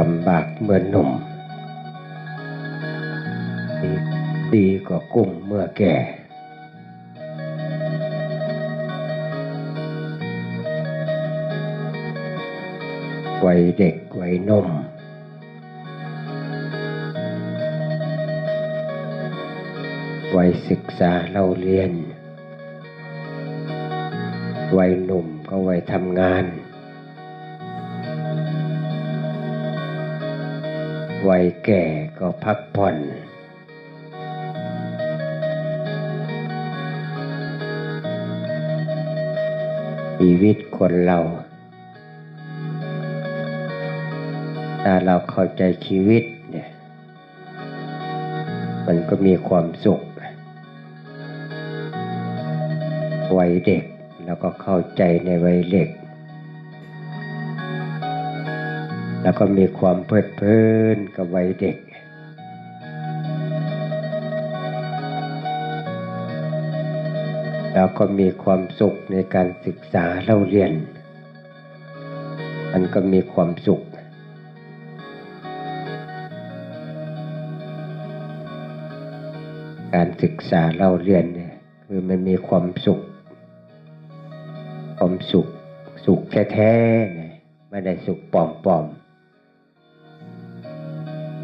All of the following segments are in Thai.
ลำบากเมื่อหนุ่มดีดีกว่ากุ้งเมื่อแก่ วัยเด็กวัยหนุ่มวัยศึกษาเราเรียน วัยหนุ่มก็วัยทำงาน วัยแก่ก็พักผ่อน ชีวิตคนเรา ถ้าเราเข้าใจชีวิตเนี่ย มันก็มีความสุข วัยเด็กแล้วก็เข้าใจในวัยเด็ก แล้วก็มีความเพลิดเพลินกับวัยเด็ก แล้วก็มีความสุขในการศึกษาเล่าเรียน มันก็มีความสุข การศึกษาเล่าเรียนเนี่ยคือมันมีความสุข ความสุข สุขแท้ๆเนี่ยไม่ได้สุขปลอมๆ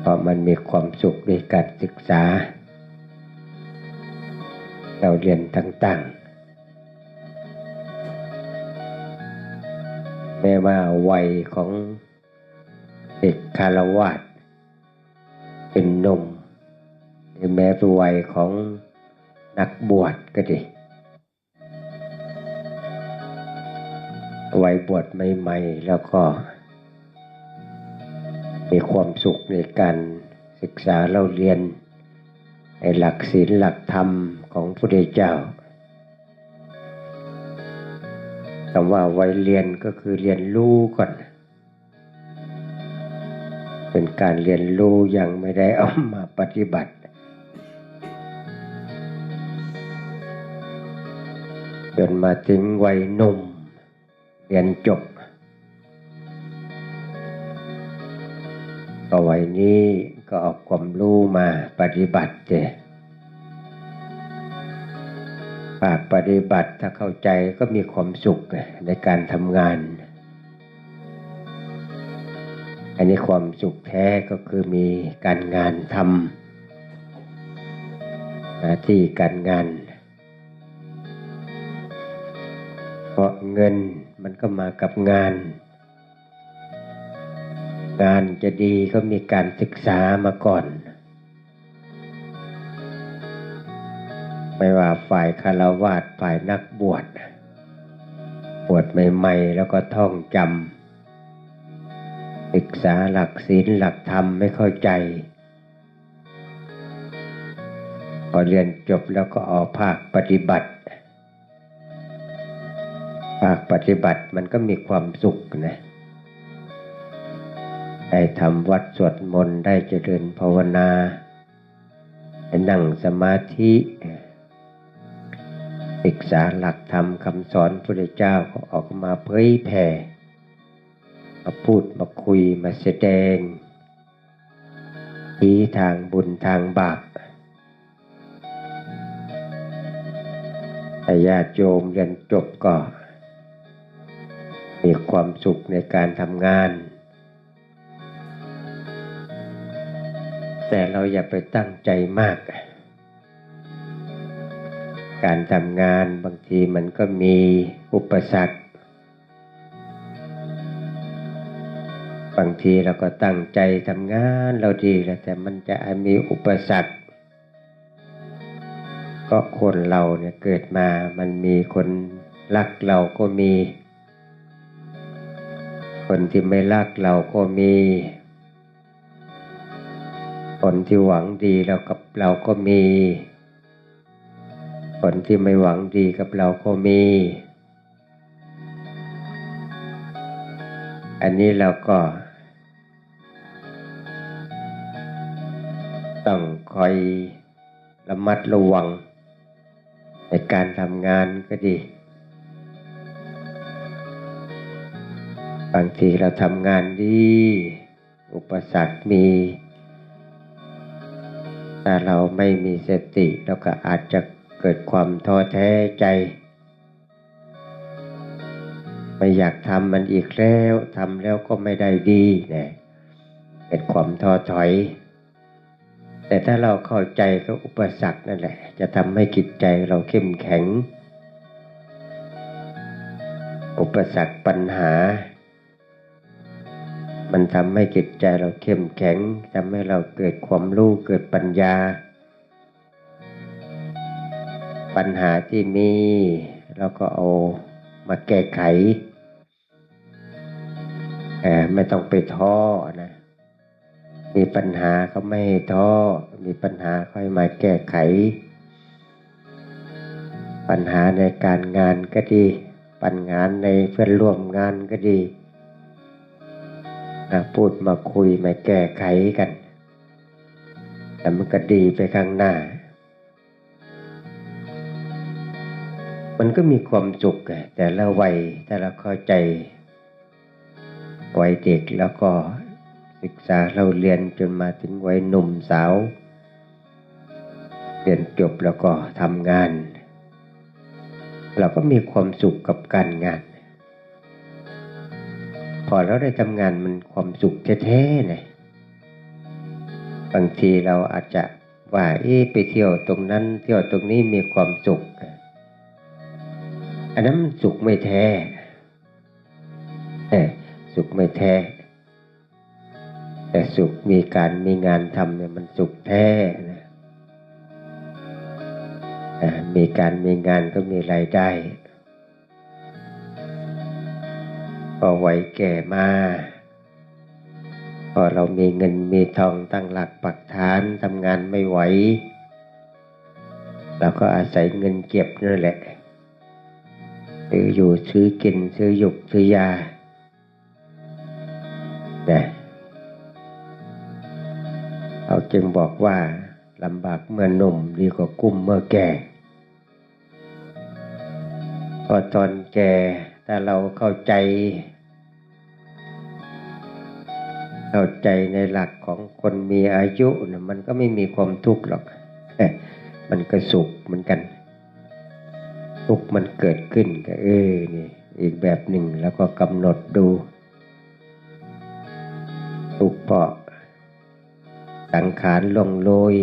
ราะมันมีความสุขในการศึกษา เราเรียนต่างๆแม้ว่าวัยของเด็กคารวาสเป็นนมหรือแม้เป็นวัยของนักบวชก็ดีวัยบวชใหม่ๆแล้วก็ มีความสุขในการศึกษาเราเรียน ในหลักศีลหลักธรรมของพระพุทธเจ้าคำว่าวัยเรียนก็คือเรียนรู้ก่อน เป็นการเรียนรู้ยังไม่ได้เอามาปฏิบัติ จนมาถึงวัยหนุ่มเรียนจบ ก็วัยนี้ก็เอาความรู้มาปฏิบัติเจปากปฏิบัติถ้าเข้าใจก็มีความสุขในการทำงาน อันนี้ความสุขแท้ก็คือมีการงานทำหน้าที่การงาน เพราะเงินมันก็มากับงาน งานจะดีก็มีการศึกษามาก่อน ไม่ว่าฝ่ายคารวาสฝ่ายนักบวชบวชใหม่ๆ แล้วก็ท่องจำศึกษาหลักศีลหลักธรรมไม่เข้าใจพอเรียนจบแล้วก็ออกภาคปฏิบัติ ภาคปฏิบัติมันก็มีความสุขนะ ได้ทำวัดสวดมนต์ได้เจริญภาวนาได้นั่งสมาธิศึกษาหลักธรรมคำสอนพระเจ้าก็ออกมาเผยแผ่ มาพูดมาคุยมาแสดงทีทางบุญทางบาปแต่ญาติโยมเรียนจบก็มีความสุขในการทำงาน แต่เราอย่าไปตั้งใจมาก การทำงานบางทีมันก็มีอุปสรรค บางทีเราก็ตั้งใจทำงานเราดีแล้วแต่มันจะมีอุปสรรค ก็คนเราเนี่ยเกิดมามันมีคนรักเราก็มี คนที่ไม่รักเราก็มี คนที่หวังดีเรากับเราก็มี คนที่ไม่หวังดีกับเราก็มี อันนี้เราก็ต้องคอยระมัดระวัง ในการทำงานก็ดี บางทีเราทำงานดี อุปสรรคมี ถ้าเราไม่มีสติเราก็อาจจะเกิดความท้อแท้ใจ ไม่อยากทำมันอีกแล้วทำแล้วก็ไม่ได้ดีนะเกิดความท้อถอย แต่ถ้าเราเข้าใจก็อุปสรรคนั่นแหละ จะทำให้จิตใจเราเข้มแข็ง อุปสรรคปัญหา มันทำให้จิตใจเราเข้มแข็งทำให้เราเกิดความรู้เกิดปัญญา ปัญหาที่มีเราก็เอามาแก้ไขเออไม่ต้องไปท้อนะ มีปัญหาก็ไม่ให้ท้อ มีปัญหาค่อยมาแก้ไข ปัญหาในการงานก็ดี ปัญหาในเพื่อนร่วมงานก็ดี มาพูดมาคุยมาแก้ไขกันแต่มันก็ดีไปข้างหน้า มันก็มีความสุขแต่ละวัยแต่ละเข้าใจวัยเด็กแล้วก็ศึกษาเราเรียนจนมาถึงวัยหนุ่มสาว เรียนจบแล้วก็ทำงาน เราก็มีความสุขกับการงาน พอเราได้ทำงานมันความสุขแท้ๆเลยบางทีเราอาจจะว่าเอ๊ะไปเที่ยวตรงนั้น เที่ยวตรงนี้มีความสุข อันนั้นมันสุขไม่แท้เอสุขไม่แท้ แต่สุขมีการมีงานทำเนี่ยมันสุขแท้นะมีการมีงานก็มีรายได้ พอไหวแก่มา พอเรามีเงินมีทองตั้งหลักปักฐานทำงานไม่ไหวเราก็อาศัยเงินเก็บนั่นแหละซื้ออยู่ซื้อกินซื้อหยุกซื้อยานะเขาจึงบอกว่าลำบากเมื่อหนุ่มดีกว่ากุ้มเมื่อแก่ พอตอนแก่ ถ้าเราเข้าใจ เข้าใจในหลักของคนมีอายุนะมันก็ไม่มีความทุกข์หรอกมันก็สุขเหมือนกัน ทุกข์มันเกิดขึ้นก็เออนี่อีกแบบหนึ่งแล้วก็กำหนดดู ทุกข์เพราะสังขารลงโลย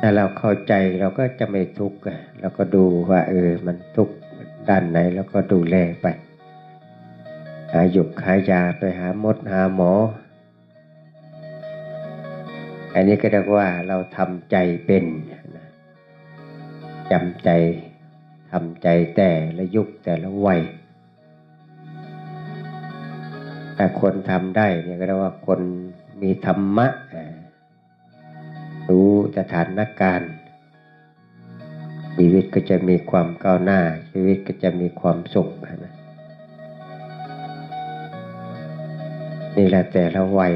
ถ้าเราเข้าใจเราก็จะไม่ทุกข์เราก็ดูว่า เออ มันทุกข์ ด้านไหนแล้วก็ดูแลไป หาหยุกหายาไปหามดหาหมอ อันนี้ก็เรียกว่าเราทำใจเป็นจำใจทำใจแต่ละยุคแต่ละวัยถ้าคนทำได้เนี่ยก็เรียกว่าคนมีธรรมะรู้สถานการณ์ ชีวิตก็จะมีความก้าวหน้า ชีวิตก็จะมีความสุขนะนี่แหละแต่ละวัย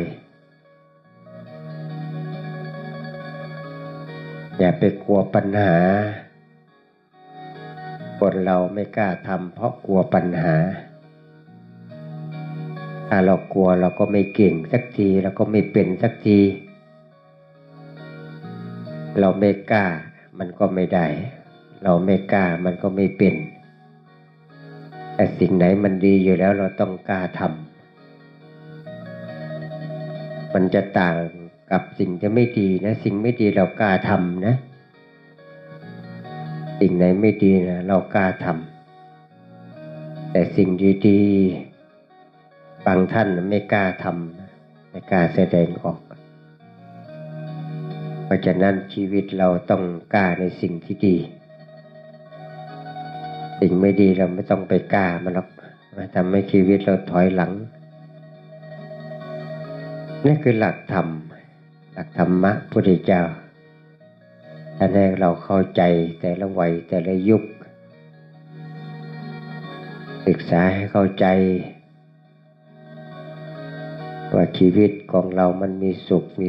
อย่าไปกลัวปัญหา คนเราไม่กล้าทำเพราะกลัวปัญหา ถ้าเรากลัวเราก็ไม่เก่งสักทีเราก็ไม่เป็นสักที เราไม่กล้ามันก็ไม่ได้ เราไม่กล้ามันก็ไม่เป็น แต่สิ่งไหนมันดีอยู่แล้วเราต้องกล้าทำมันจะต่างกับสิ่งที่ไม่ดีนะ สิ่งไม่ดีเรากล้าทำนะ สิ่งไหนไม่ดีนะเรากล้าทำแต่สิ่งดีๆบางท่านไม่กล้าทำไม่กล้าแสดงออกเพราะฉะนั้นชีวิตเราต้องกล้าในสิ่งที่ดี สิ่งไม่ดีเราไม่ต้องไปกล้ามันหรอกมาทำให้ชีวิตเราถอยหลังนี่คือหลักธรรม หลักธรรมะพุทธเจ้าถ้าแรกเราเข้าใจแต่ละวัยแต่ละยุค ศึกษาให้เข้าใจ ว่าชีวิตของเรามันมีสุขมี